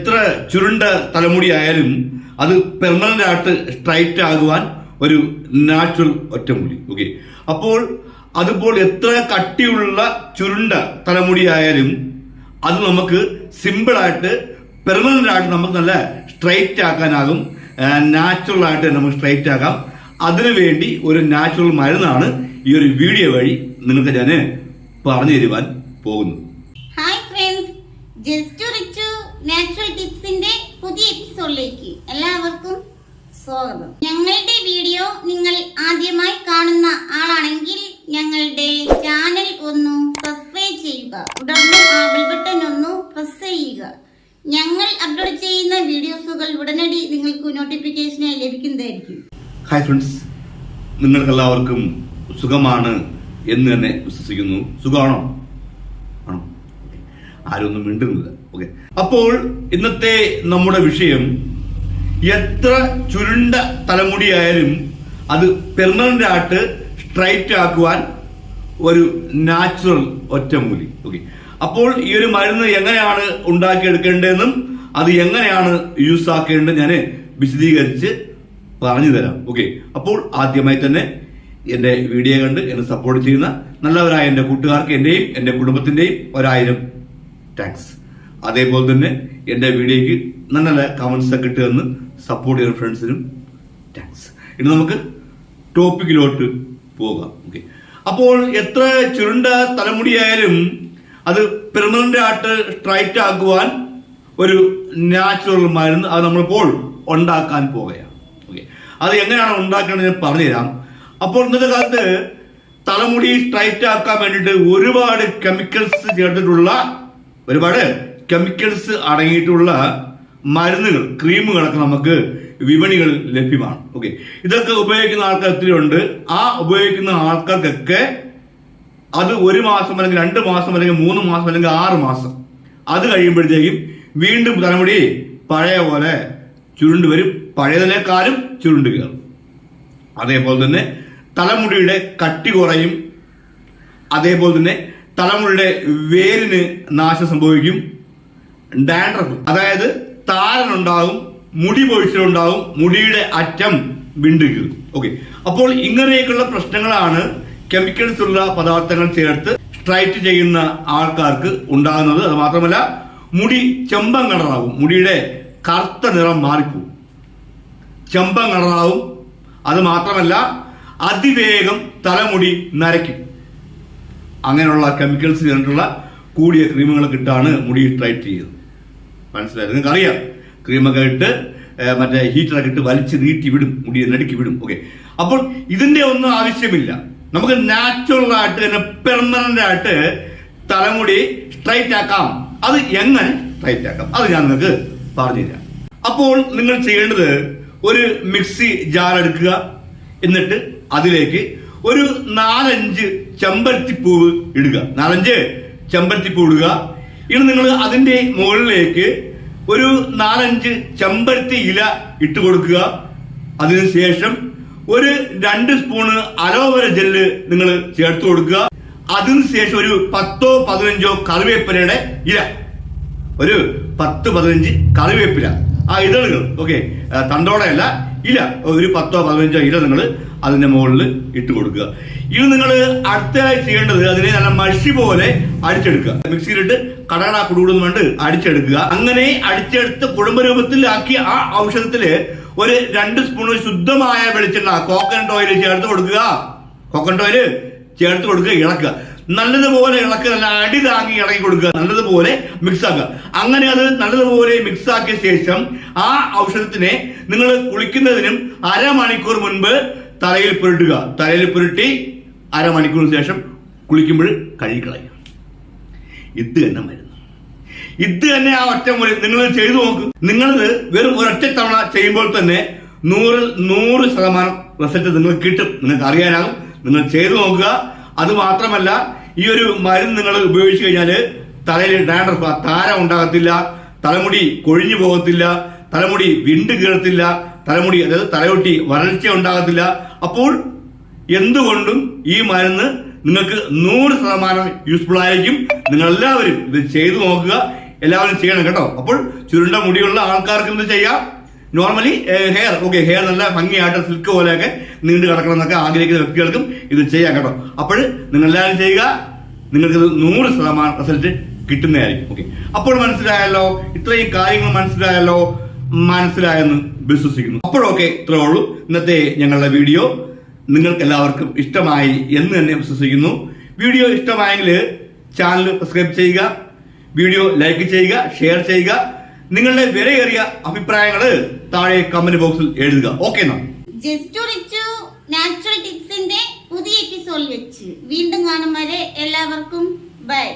എത്ര ചുരുണ്ട തലമുടി ആയാലും അത് പെർമനന്റ് ആയിട്ട് സ്ട്രൈറ്റ് ആകുവാൻ ഒരു നാച്ചുറൽ ഒറ്റമുടി. ഓക്കെ അപ്പോൾ അതുപോലെ എത്ര കട്ടിയുള്ള ചുരുണ്ട തലമുടി ആയാലും അത് നമുക്ക് സിമ്പിളായിട്ട് പെർമനന്റ് ആയിട്ട് നമുക്ക് നല്ല സ്ട്രൈറ്റ് ആക്കാനാകും. നാച്ചുറൽ ആയിട്ട് നമുക്ക് സ്ട്രൈറ്റ് ആക്കാം. അതിനുവേണ്ടി ഒരു നാച്ചുറൽ മരുന്നാണ് ഈ ഒരു വീഡിയോ വഴി നിങ്ങൾക്ക് ഞാൻ പറഞ്ഞു തരുവാൻ പോകുന്നത്. ഫ്രണ്ട്സ് ജസ്റ്റ് നാച്ചുറൽ ടിപ്സിന്റെ പുതിയ എപ്പിസോഡിലേക്ക് എല്ലാവർക്കും സ്വാഗതം. ഞങ്ങളുടെ വീഡിയോ നിങ്ങൾ ആദ്യമായി കാണുന്ന ആളാണെങ്കിൽ ഞങ്ങളുടെ ചാനൽ ഒന്ന് സബ്സ്ക്രൈബ് ചെയ്യുക. തുടർന്ന് ആ ബെൽ ബട്ടൺ ഒന്ന് പ്രസ് ചെയ്യുക. ഞങ്ങൾ അപ്ലോഡ് ചെയ്യുന്ന വീഡിയോസുകൾ ഉടനടി നിങ്ങൾക്ക് നോട്ടിഫിക്കേഷനായി ലഭിക്കുന്നതായിരിക്കും. ഹായ് ഫ്രണ്ട്സ് നിങ്ങൾക്കെല്ലാവർക്കും സുഖമാണ് എന്ന് തന്നെ വിശ്വസിക്കുന്നു. സുഖമാണോ? ആണോ. ആരും ഒന്നും മിണ്ടുന്നില്ല. ഓക്കെ അപ്പോൾ ഇന്നത്തെ നമ്മുടെ വിഷയം എത്ര ചുരുണ്ട തലമുടിയായാലും അത് പെർമനന്റ് ആയിട്ട് സ്ട്രൈറ്റ് ആക്കുവാൻ ഒരു നാച്ചുറൽ ഒറ്റമൂലി. ഓക്കെ അപ്പോൾ ഈ ഒരു മരുന്ന് എങ്ങനെയാണ് ഉണ്ടാക്കിയെടുക്കേണ്ടതെന്നും അത് എങ്ങനെയാണ് യൂസ് ആക്കേണ്ടത് ഞാൻ വിശദീകരിച്ച് പറഞ്ഞു തരാം. ഓക്കെ അപ്പോൾ ആദ്യമായി തന്നെ എന്റെ വീഡിയോ കണ്ട് എന്നെ സപ്പോർട്ട് ചെയ്യുന്ന നല്ലവരായ എന്റെ കൂട്ടുകാർക്ക് എന്റെയും എന്റെ കുടുംബത്തിന്റെയും ഒരായിരം താങ്ക്സ് അതേപോലെ തന്നെ എന്റെ വീഡിയോയ്ക്ക് നല്ല നല്ല കമന്റ്സ് ഒക്കെ ഇട്ട് തന്ന് സപ്പോർട്ട് ചെയ്യുന്ന ഫ്രണ്ട്സിനും താങ്ക്സ് ഇനി നമുക്ക് ടോപ്പിക്കിലോട്ട് പോകാം. ഓക്കെ അപ്പോൾ എത്ര ചുരുണ്ട തലമുടിയായാലും അത് പെർമനന്റ് ആയിട്ട് സ്ട്രൈറ്റ് ആക്കുവാൻ ഒരു നാച്ചുറൽ മരുന്ന് അത് നമ്മളിപ്പോൾ ഉണ്ടാക്കാൻ പോവുകയാണ്. ഓക്കെ അത് എങ്ങനെയാണ് ഉണ്ടാക്കേണ്ടത് ഞാൻ പറഞ്ഞുതരാം. അപ്പോൾ ഇന്നത്തെ കാലത്ത് തലമുടി സ്ട്രൈറ്റ് ആക്കാൻ വേണ്ടിയിട്ട് ഒരുപാട് കെമിക്കൽസ് ചേർത്തിട്ടുള്ള ഒരുപാട് കെമിക്കൽസ് അടങ്ങിയിട്ടുള്ള മരുന്നുകൾ ക്രീമുകളൊക്കെ നമുക്ക് വിപണികളിൽ ലഭ്യമാണ്. ഓക്കെ ഇതൊക്കെ ഉപയോഗിക്കുന്ന ആൾക്കാർ ഒത്തിരി ഉണ്ട് ആ ഉപയോഗിക്കുന്ന ആൾക്കാർക്കൊക്കെ അത് ഒരു മാസം അല്ലെങ്കിൽ രണ്ട് മാസം അല്ലെങ്കിൽ മൂന്ന് മാസം അല്ലെങ്കിൽ ആറ് മാസം. അത് കഴിയുമ്പോഴത്തേക്കും വീണ്ടും തലമുടി പഴയ പോലെ ചുരുണ്ട് വരും. പഴയതിനേക്കാളും ചുരുണ്ട് കയറും. അതേപോലെ തന്നെ തലമുടിയുടെ കട്ടി കുറയും. അതേപോലെ തന്നെ തലമുടിയുടെ വേരിന് നാശം സംഭവിക്കും. ഡാൻഡ്രഫ് അതായത് താരനുണ്ടാകും മുടി പൊഴിച്ചിലുണ്ടാകും മുടിയുടെ അറ്റം വിണ്ടുകീറും ഓക്കെ അപ്പോൾ ഇങ്ങനെയൊക്കെയുള്ള പ്രശ്നങ്ങളാണ് കെമിക്കൽസ് ഉള്ള പദാർത്ഥങ്ങൾ ചേർത്ത് സ്ട്രൈറ്റ് ചെയ്യുന്ന ആൾക്കാർക്ക് ഉണ്ടാകുന്നത്. അത് മാത്രമല്ല മുടി ചെമ്പം കളറാവും. മുടിയുടെ കറുത്ത നിറം മാറിപ്പോവും. ചെമ്പം കളറാവും. അത് മാത്രമല്ല അതിവേഗം തലമുടി നരയ്ക്കും. അങ്ങനെയുള്ള കെമിക്കൽസ് ചേർന്നിട്ടുള്ള കൂടിയ ക്രീമുകൾ കിട്ടാണ് മുടി സ്ട്രൈറ്റ് ചെയ്യുന്നത്. മനസ്സിലായത്? നിങ്ങൾക്കറിയാം ക്രീമൊക്കെ ഇട്ട് മറ്റേ ഹീറ്ററൊക്കെ ഇട്ട് വലിച്ച് നീട്ടി വിടും മുടി നടുക്കി വിടും. ഓക്കെ. അപ്പോൾ ഇതിന്റെ ഒന്നും ആവശ്യമില്ല. നമുക്ക് നാച്ചുറൽ ആയിട്ട് തന്നെ പെർമനന്റ് ആയിട്ട് തലമുടി സ്ട്രൈറ്റ് ആക്കാം. അത് എങ്ങനെ സ്ട്രൈറ്റ് ആക്കാം? അത് ഞാൻ നിങ്ങൾക്ക് പറഞ്ഞുതരാം. അപ്പോൾ നിങ്ങൾ ചെയ്യേണ്ടത് ഒരു മിക്സി ജാർ എടുക്കുക. എന്നിട്ട് അതിലേക്ക് ഒരു നാലഞ്ച് ചെമ്പരത്തിപ്പൂവ് ഇടുക. നാലഞ്ച് ചെമ്പരത്തിപ്പൂ ഇടുക. ഇനി നിങ്ങൾ അതിന്റെ മുകളിലേക്ക് ഒരു നാലഞ്ച് ചെമ്പരത്തി ഇല ഇട്ട് കൊടുക്കുക. അതിനുശേഷം ഒരു രണ്ട് സ്പൂണ് അലോവര ജെല്ല് നിങ്ങൾ ചേർത്ത് കൊടുക്കുക. അതിനുശേഷം ഒരു പത്തോ പതിനഞ്ചോ കറിവേപ്പിലയുടെ ഇല. ഒരു പത്ത് പതിനഞ്ച് കറിവേപ്പില. ആ ഇതളുകൾ ഓക്കെ. തണ്ടോടെയല്ല. ഇല. ഒരു പത്തോ പതിനഞ്ചോ ഇല നിങ്ങൾ അതിന്റെ മുകളിൽ ഇട്ട് കൊടുക്കുക. ഇത് നിങ്ങൾ അടുത്തതായി ചെയ്യേണ്ടത് അതിനെ നല്ല മഷി പോലെ അടിച്ചെടുക്കുക. മിക്സിയിലിട്ട് കടകട കുടുകൂടുന്ന കണ്ട് അടിച്ചെടുക്കുക. അങ്ങനെ അടിച്ചെടുത്ത് കുടുംബ രൂപത്തിൽ ആക്കിയ ആ ഔഷധത്തിൽ ഒരു രണ്ട് സ്പൂൺ ശുദ്ധമായ വെളിച്ചെണ്ണ കോക്കനട്ട് ഓയിൽ ചേർത്ത് കൊടുക്കുക. കോക്കനട്ട് ഓയിൽ ചേർത്ത് കൊടുക്കുക ഇളക്കുക. നല്ലതുപോലെ ഇളക്കുക നല്ല അടി താങ്ങി ഇളക്കി കൊടുക്കുക നല്ലതുപോലെ മിക്സ് ആക്കുക. അങ്ങനെ അത് നല്ലതുപോലെ മിക്സ് ആക്കിയ ശേഷം ആ ഔഷധത്തിനെ നിങ്ങൾ കുളിക്കുന്നതിനും അരമണിക്കൂർ മുൻപ് തലയിൽ പുരട്ടുക. തലയിൽ പുരട്ടി അരമണിക്കൂറിന് ശേഷം കുളിക്കുമ്പോൾ കഴുകിക്കളയുക. ഇത് തന്നെ മരുന്ന്. ഇത് തന്നെ ആ ഒറ്റ മുറി. നിങ്ങൾ ചെയ്തു നോക്ക്. നിങ്ങളത് വെറും ഒരൊറ്റ തവണ ചെയ്യുമ്പോൾ തന്നെ നൂറിൽ നൂറ് ശതമാനം റിസൾട്ട് നിങ്ങൾ കിട്ടും. നിങ്ങൾക്ക് അറിയാനാകും നിങ്ങൾ ചെയ്തു നോക്കുക. അത് മാത്രമല്ല ഈ ഒരു മരുന്ന് നിങ്ങൾ ഉപയോഗിച്ച് കഴിഞ്ഞാൽ തലയിൽ ഡാൻഡ്രഫ് താര ഉണ്ടാകത്തില്ല തലമുടി കൊഴിഞ്ഞു പോകത്തില്ല തലമുടി വിണ്ട് കീഴത്തില്ല തലമുടി അതായത് തലയൊട്ടി വരൾച്ച ഉണ്ടാകത്തില്ല. അപ്പോൾ എന്തുകൊണ്ടും ഈ മരുന്ന് നിങ്ങൾക്ക് നൂറ് ശതമാനം യൂസ്ഫുൾ ആയിരിക്കും. നിങ്ങൾ എല്ലാവരും ഇത് ചെയ്തു നോക്കുക. എല്ലാവരും ചെയ്യണം കേട്ടോ. അപ്പോൾ ചുരുണ്ട മുടിയുള്ള ആൾക്കാർക്ക് എന്ത് ചെയ്യാം? നോർമലി ഹെയർ ഓക്കെ ഹെയർ നല്ല ഭംഗിയായിട്ട് സിൽക്ക് പോലെയൊക്കെ നീണ്ടു കിടക്കണം എന്നൊക്കെ ആഗ്രഹിക്കുന്ന വ്യക്തികൾക്കും ഇത് ചെയ്യാം കേട്ടോ. അപ്പോൾ നിങ്ങൾ എല്ലാവരും ചെയ്യുക. നിങ്ങൾക്ക് നൂറ് ശതമാനം റിസൾട്ട് കിട്ടുന്നതായിരിക്കും ഓക്കെ അപ്പോൾ മനസ്സിലായല്ലോ? ഇത്രയും കാര്യങ്ങൾ മനസ്സിലായല്ലോ? മനസ്സിലായെന്ന് വിശ്വസിക്കുന്നു. അപ്പോഴൊക്കെ ഇത്രേ ഉള്ളൂ. ഇന്നത്തെ ഞങ്ങളുടെ വീഡിയോ നിങ്ങൾക്ക് എല്ലാവർക്കും ഇഷ്ടമായി എന്ന് തന്നെ വിശ്വസിക്കുന്നു. വീഡിയോ ഇഷ്ടമായെങ്കിൽ ചാനൽ സബ്സ്ക്രൈബ് ചെയ്യുക. വീഡിയോ ലൈക്ക് ചെയ്യുക ഷെയർ ചെയ്യുക. നിങ്ങളുടെ വിലയേറിയ അഭിപ്രായങ്ങൾ താഴെ കമന്റ് ബോക്സിൽ എഴുതുക. ഓക്കെ എന്നാ? ജസ്റ്റ് നാച്ചുറൽ പുതിയ എപ്പിസോഡിൽ വെച്ച്. വീണ്ടും കാണും വരെ എല്ലാവർക്കും. ബൈ